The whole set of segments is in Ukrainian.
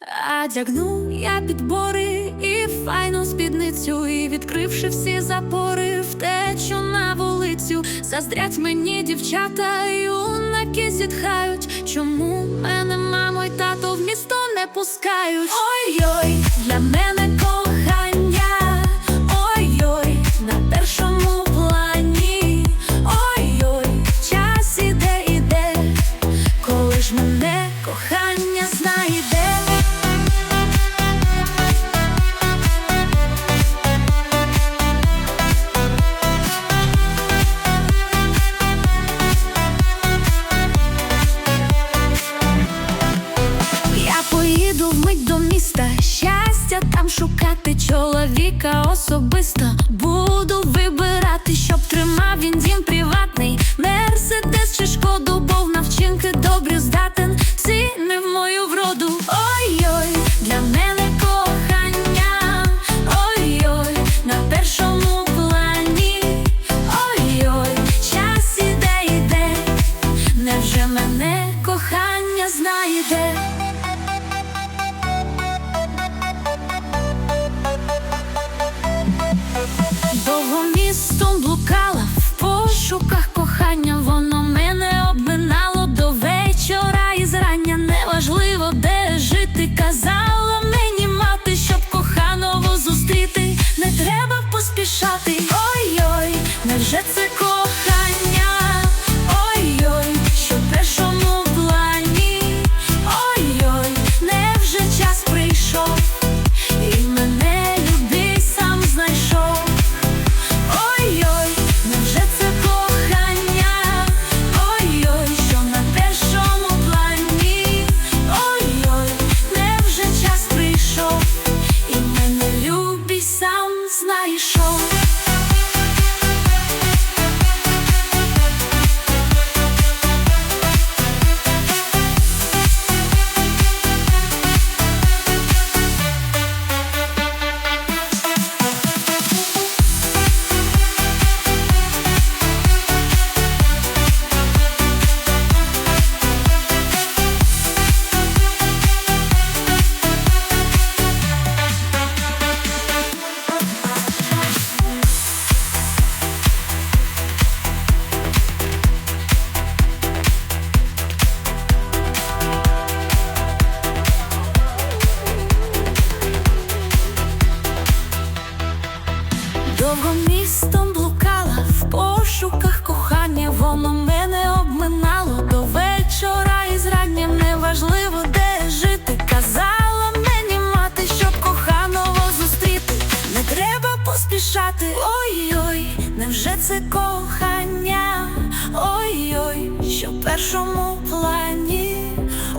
А дягну я підбори і файну спідницю, і відкривши всі запори, втечу на вулицю. Заздрять мені дівчата, юнаки зітхають. Чому мене мамо й тато в місто не пускають? Ой-ой, для мене поїду вмить до міста, щастя там шукати чоловіка особисто. Буду вибирати, щоб тримав він дім поспішати. Довго містом блукала в пошуках кохання, воно мене обминало до вечора і з раннім неважливо, де жити. Казала мені мати, щоб коханого зустріти. Не треба поспішати. Ой-ой, невже це кохання? Ой-ой, що в першому плані?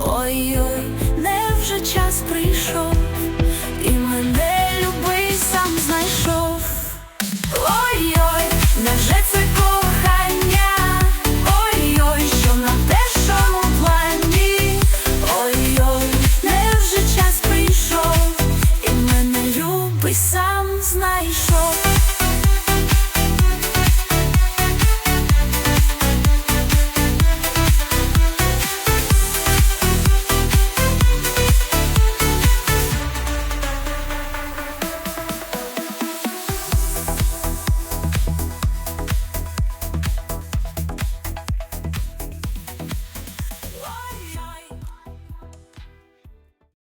Ой-ой, невже час прийшов.